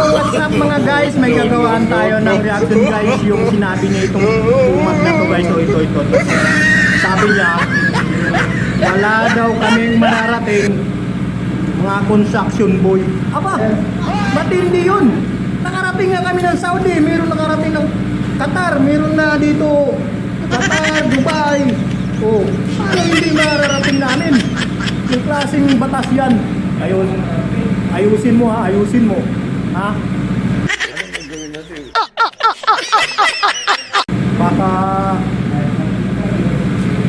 So what's up mga guys? May gagawaan tayo ng reaction guys yung sinabi niya itong umat na to guys. So ito, ito, ito. Sabi niya, wala daw kaming mararating mga construction boy. Aba, matindi yun. Nakarating nga kami ng Saudi, mayroon nakarating ng Qatar, mayroon na dito Qatar, Dubai. Oh, paano hindi mararating namin? Yung klaseng batas yan. Ayun, ayusin mo ha, ayusin mo. Ha? Baka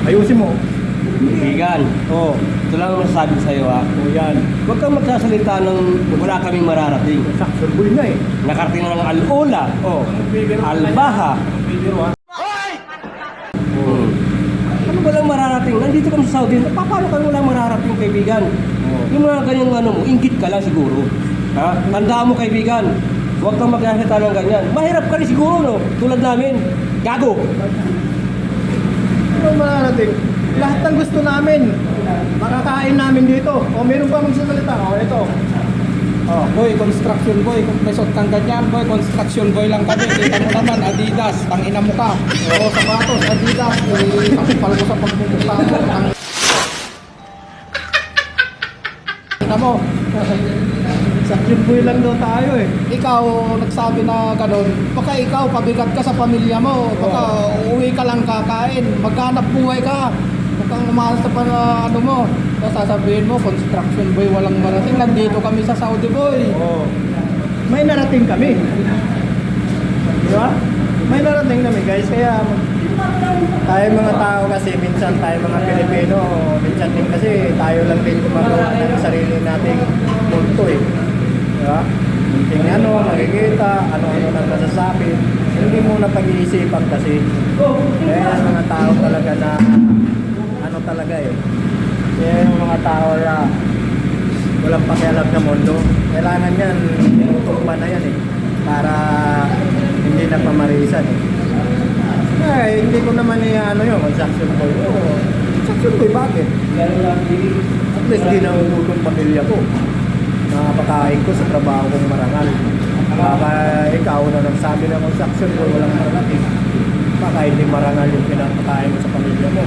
ayusin mo. Kaibigan, Oh, ito lang ang masasabi ko sa iyo ha. oh yan. Huwag kang magsasalita ng wala kaming mararating. Boy na eh. Nakarating na ng Al-Ula, Oh, Al-Baha. Hmm. Ano ba lang mararating? Nandito kami sa Saudi. Pa- Paano kami walang mararating, kaibigan? Oo. Yung mga ganyang ano mo, inggit ka lang siguro. Ha? Tandaan mo, kaibigan. Huwag kang magsasalita ng ganyan. Mahirap ka rin siguro, no? Tulad namin. Gago! Ano mararating? Lahat ng gusto namin, makakain namin dito. O meron pa magsasalita. O ito. Oh, boy, construction boy. Kung may suot kang ganyan, boy, construction boy lang kami. Kita mo naman, Adidas, tangina mo ka. O, sapatos, Adidas, sakipal mo sa pagmumukha mo. Tang... Tingnan mo, Saksul boy lang daw tayo eh. ikaw nagsabi na ganun, baka ikaw pabigat ka sa pamilya mo, baka uuwi ka lang kakain, maghanap buhay ka. Huwag kang umalas sa para ano mo. Tapos sasabihin mo, construction boy, walang marating. Nandito kami sa Saudi boy. Oo. May narating kami. Di ba? May narating kami guys. Kaya tayo mga tao kasi minsan tayo mga Pilipino, minsan din kasi tayo lang din gumagawa ng sarili nating multo eh. Di ba? Yung ano, makikita, ano-ano na masasabi. Hindi mo na pag-iisipan kasi. Kaya yung mga tao talaga na ano talaga eh. Kaya yung mga tao na walang pakialam sa mundo. Kailangan yan, tinutukpan na yan eh. Para hindi na pamarisan eh. Ay, hindi ko naman i-ano yun, construction boy. Oo, construction boy, bakit? At least di na ututong pamilya ko. Nakapakain ko sa trabaho kong marangal. Baka ikaw na nagsabi ng construction boy, walang mararating. Baka hindi marangal yung pinapakain mo sa pamilya mo.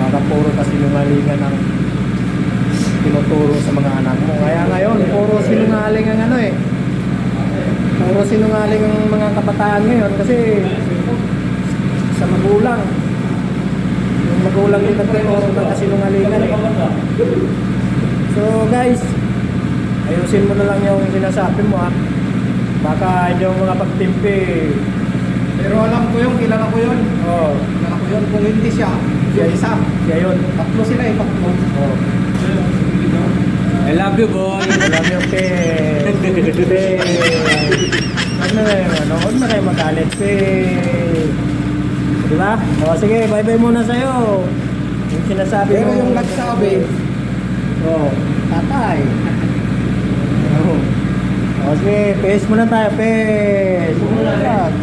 Baka puro kasi nungalingan ng tinuturo sa mga anak mo. Kaya ngayon, puro sinungaling ang ano eh. Puro sinungaling ang mga kabataan ngayon kasi sa magulang. Yung magulang din nagtuturo ng kasinungalingan eh. So guys, ayusin mo na lang yung sinasabi mo ha. Baka yung mga pagtimpi, Pero alam ko yun, kilala ko yun. oh, Kilala ko yun, kung hindi siya, siya isa. siya yun. Tatlo sila eh, tatlo. Oh. I love you, boy. Alam yung pe. Pe. Ano na yun, ano? Huwag na kayo magalit, pe. Di ba? O sige, bye-bye muna sa'yo. Yung sinasabi Pero mo. yung nagsabi, Oo, tatay. Oo. O sige, pace muna tayo, pace. Muna